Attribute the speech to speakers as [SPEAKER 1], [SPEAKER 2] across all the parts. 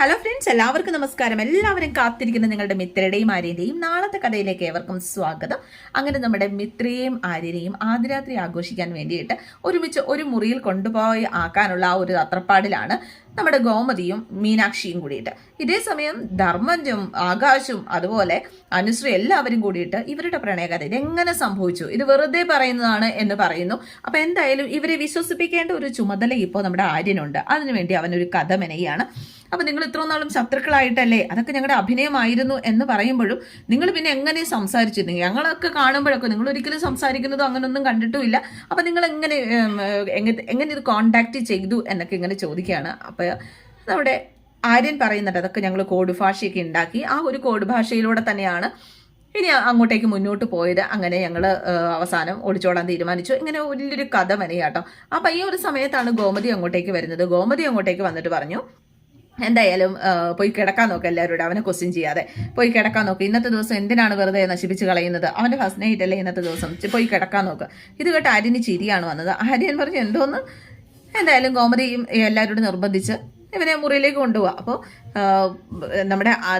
[SPEAKER 1] Hello friends എല്ലാവർക്കും നമസ്കാരം. എല്ലാവരും കാത്തിരിക്കുന്ന നിങ്ങളുടെ മിത്രയുടെയും ആര്യന്റെയും നാളത്തെ കഥയിലേക്ക് ഏവർക്കും സ്വാഗതം. അങ്ങനെ നമ്മുടെ മിത്രയെയും ആര്യനെയും ആദ്യരാത്രി ആഘോഷിക്കാൻ വേണ്ടിയിട്ട് ഒരുമിച്ച് ഒരു മുറിയിൽ കൊണ്ടുപോയി ആക്കാനുള്ള ആ ഒരു അത്രപ്പാടിലാണ് നമ്മുടെ ഗോമതിയും മീനാക്ഷിയും കൂടിയിട്ട്. ഇതേ സമയം ധർമ്മജും ആകാശും അതുപോലെ അനുശ്രീ എല്ലാവരും കൂടിയിട്ട് ഇവരുടെ പ്രണയകഥ ഇതെങ്ങനെ സംഭവിച്ചു? ഇത് വെറുതെ പറയുന്നതാണ് എന്ന് പറയുന്നു. അപ്പൊ എന്തായാലും ഇവരെ വിശ്വസിപ്പിക്കേണ്ട ഒരു ചുമതല ഇപ്പോൾ നമ്മുടെ ആര്യനുണ്ട്. അതിനുവേണ്ടി അവനൊരു കഥ മെനയാണ് അപ്പൊ നിങ്ങൾ ഇത്ര നാളും ശത്രുക്കളായിട്ടല്ലേ? അതൊക്കെ ഞങ്ങളുടെ അഭിനയമായിരുന്നു എന്ന് പറയുമ്പോഴും നിങ്ങൾ പിന്നെ എങ്ങനെ സംസാരിച്ചിരുന്നു? ഞങ്ങളൊക്കെ കാണുമ്പോഴൊക്കെ നിങ്ങൾ ഒരിക്കലും സംസാരിക്കുന്നതോ അങ്ങനൊന്നും കണ്ടിട്ടുമില്ല. അപ്പൊ നിങ്ങൾ എങ്ങനെ എങ്ങനെ ഇത് കോണ്ടാക്ട് ചെയ്തു എന്നൊക്കെ ഇങ്ങനെ ചോദിക്കുകയാണ്. അപ്പോൾ നമ്മുടെ ആര്യൻ പറയുന്നുണ്ട് അതൊക്കെ ഞങ്ങൾ കോഡ് ഭാഷയൊക്കെ ഉണ്ടാക്കി. ആ ഒരു കോഡ് ഭാഷയിലൂടെ തന്നെയാണ് ഇനി അങ്ങോട്ടേക്ക് മുന്നോട്ട് പോയത്. അങ്ങനെ ഞങ്ങൾ അവസാനം ഒളിച്ചോടാൻ തീരുമാനിച്ചു. ഇങ്ങനെ വലിയൊരു കഥ വനെയാട്ടോ അപ്പം ഈ ഒരു സമയത്താണ് ഗോമതി അങ്ങോട്ടേക്ക് വരുന്നത്. ഗോമതി അങ്ങോട്ടേക്ക് വന്നിട്ട് പറഞ്ഞു എന്തായാലും പോയി കിടക്കാൻ നോക്കുക എല്ലാവരോടും. അവനെ ക്വസ്റ്റ്യൻ ചെയ്യാതെ. പോയി കിടക്കാൻ നോക്കുക ഇന്നത്തെ ദിവസം എന്തിനാണ് വെറുതെ നശിപ്പിച്ച് കളയുന്നത്? അവന്റെ ഫസ്റ്റ് നൈറ്റ് അല്ലേ ഇന്നത്തെ ദിവസം? പോയി കിടക്കാൻ നോക്കുക ഇത് കേട്ട് ആര്യന് ചിരിയാണ് വന്നത്. ആര്യൻ പറഞ്ഞു എന്തോന്ന്? എന്തായാലും കോമതിയും എല്ലാവരോടും നിർബന്ധിച്ച് ഇവനെ മുറിയിലേക്ക് കൊണ്ടുപോവാ. അപ്പോൾ നമ്മുടെ ആ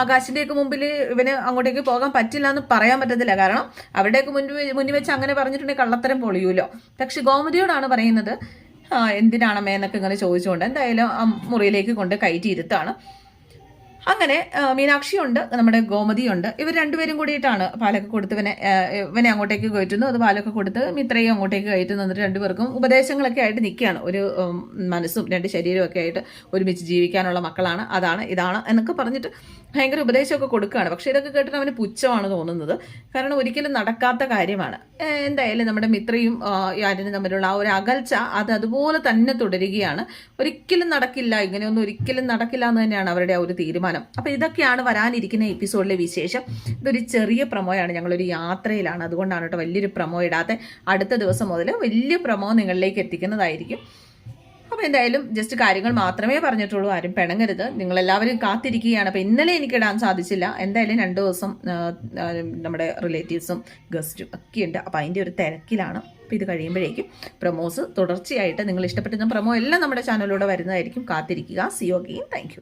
[SPEAKER 1] ആകാശിന്റെയൊക്കെ മുമ്പിൽ ഇവന് അങ്ങോട്ടേക്ക് പോകാൻ പറ്റില്ല എന്ന് പറയാൻ പറ്റത്തില്ല. കാരണം അവരുടെയൊക്കെ മുന്നിൽ മുന്നിൽ വെച്ച് അങ്ങനെ പറഞ്ഞിട്ടുണ്ടെങ്കിൽ കള്ളത്തരം പൊളിയൂലോ? പക്ഷെ ഗോമതിയോടാണ് പറയുന്നത് എന്തിനാണമ്മേ എന്നൊക്കെ ഇങ്ങനെ ചോദിച്ചുകൊണ്ട് എന്തായാലും മുറിയിലേക്ക് കൊണ്ട് കയറ്റിയിരുത്താണ് അങ്ങനെ മീനാക്ഷിയുണ്ട് നമ്മുടെ ഗോമതിയുണ്ട്. ഇവർ രണ്ടുപേരും കൂടിയിട്ടാണ് പാലൊക്കെ കൊടുത്ത് ഇവനെ ഇവനെ അങ്ങോട്ടേക്ക് കയറ്റുന്നു അത് പാലൊക്കെ കൊടുത്ത് മിത്രയും അങ്ങോട്ടേക്ക് കയറ്റുന്നു എന്നിട്ട് രണ്ടുപേർക്കും ഉപദേശങ്ങളൊക്കെ ആയിട്ട് നിൽക്കുകയാണ്. ഒരു മനസ്സും രണ്ട് ശരീരവും ഒക്കെ ആയിട്ട് ഒരുമിച്ച് ജീവിക്കാനുള്ള മക്കളാണ്. അതാണ് ഇതാണ് എന്നൊക്കെ പറഞ്ഞിട്ട് ഭയങ്കര ഉപദേശമൊക്കെ കൊടുക്കുകയാണ്. പക്ഷേ ഇതൊക്കെ കേട്ടിട്ട് അവന് പുച്ഛമാണ് തോന്നുന്നത്. കാരണം ഒരിക്കലും നടക്കാത്ത കാര്യമാണ്. എന്തായാലും നമ്മുടെ മിത്രയും യാരനും തമ്മിലുള്ള ആ ഒരു അകൽച്ച അത് അതുപോലെ തന്നെ തുടരുകയാണ്. ഒരിക്കലും നടക്കില്ല. ഇങ്ങനെയൊന്നും ഒരിക്കലും നടക്കില്ല എന്ന് തന്നെയാണ് അവരുടെ ആ ഒരു തീരുമാനം. അപ്പൊ ഇതൊക്കെയാണ് വരാനിരിക്കുന്ന എപ്പിസോഡിലെ വിശേഷം. ഇതൊരു ചെറിയ പ്രമോയാണ് ഞങ്ങളൊരു യാത്രയിലാണ്. അതുകൊണ്ടാണ് കേട്ടോ വലിയൊരു പ്രമോ ഇടാതെ അടുത്ത ദിവസം മുതൽ വലിയ പ്രമോ നിങ്ങളിലേക്ക് എത്തിക്കുന്നതായിരിക്കും. അപ്പോൾ എന്തായാലും ജസ്റ്റ് കാര്യങ്ങൾ മാത്രമേ പറഞ്ഞിട്ടുള്ളൂ. ആരും പിണങ്ങരുത്. നിങ്ങളെല്ലാവരും കാത്തിരിക്കുകയാണ്. അപ്പോൾ ഇന്നലെ എനിക്ക് ഇടാൻ സാധിച്ചില്ല. എന്തായാലും രണ്ട് ദിവസം നമ്മുടെ റിലേറ്റീവ്സും ഗസ്റ്റും ഒക്കെ ഉണ്ട്. അപ്പോൾ അതിന്റെ ഒരു തിരക്കിലാണ്. അപ്പോൾ ഇത് കഴിയുമ്പോഴേക്കും പ്രൊമോസ് തുടർച്ചയായിട്ട് നിങ്ങൾ ഇഷ്ടപ്പെട്ടുന്ന പ്രൊമോ എല്ലാം നമ്മുടെ ചാനലിലൂടെ വരുന്നതായിരിക്കും. കാത്തിരിക്കുക. സിയോഗയും താങ്ക്